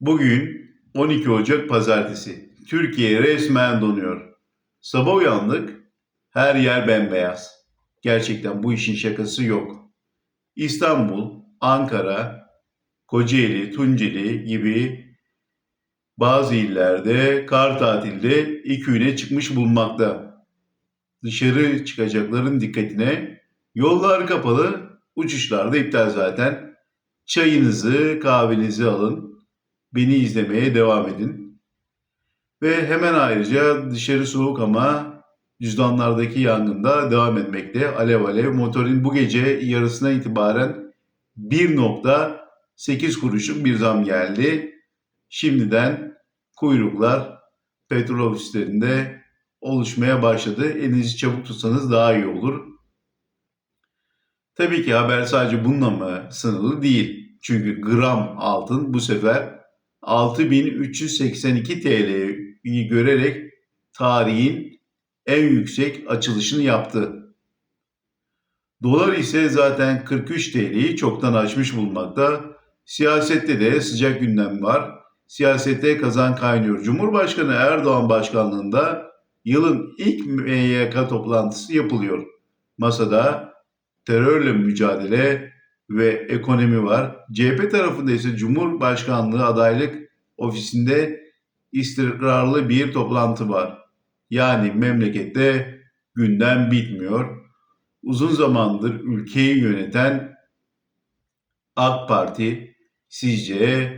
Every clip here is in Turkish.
Bugün 12 Ocak Pazartesi. Türkiye resmen donuyor. Sabah uyandık, her yer bembeyaz. Gerçekten bu işin şakası yok. İstanbul, Ankara, Kocaeli, Tunceli gibi bazı illerde kar tatilde iki güne çıkmış bulunmakta. Dışarı çıkacakların dikkatine yollar kapalı, uçuşlar da iptal zaten. Çayınızı, kahvenizi alın. Beni izlemeye devam edin. Ve hemen ayrıca dışarı soğuk ama cüzdanlardaki yangında devam etmekte. Alev alev motorun bu gece yarısına itibaren 1.8 kuruşluk bir zam geldi. Şimdiden kuyruklar petrol ofislerinde oluşmaya başladı. Elinizi çabuk tutsanız daha iyi olur. Tabii ki haber sadece bununla mı sınırlı değil. Çünkü gram altın bu sefer 6382 TL'yi görerek tarihin en yüksek açılışını yaptı. Dolar ise zaten 43 TL'yi çoktan aşmış bulunmakta. Siyasette de sıcak gündem var. Siyasette kazan kaynıyor. Cumhurbaşkanı Erdoğan başkanlığında yılın ilk MYK toplantısı yapılıyor. Masada terörle mücadele ve ekonomi var. CHP tarafında ise Cumhurbaşkanlığı adaylık ofisinde istikrarlı bir toplantı var. Yani memlekette gündem bitmiyor. Uzun zamandır ülkeyi yöneten AK Parti sizce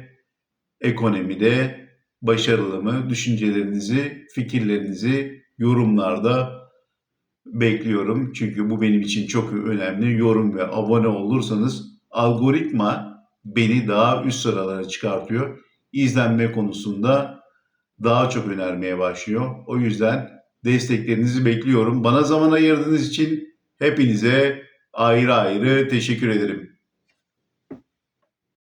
ekonomide başarılı mı? Düşüncelerinizi, fikirlerinizi yorumlarda bekliyorum. Çünkü bu benim için çok önemli. Yorum ve abone olursanız algoritma beni daha üst sıralara çıkartıyor. İzlenme konusunda daha çok önermeye başlıyor. O yüzden desteklerinizi bekliyorum. Bana zaman ayırdığınız için hepinize ayrı ayrı teşekkür ederim.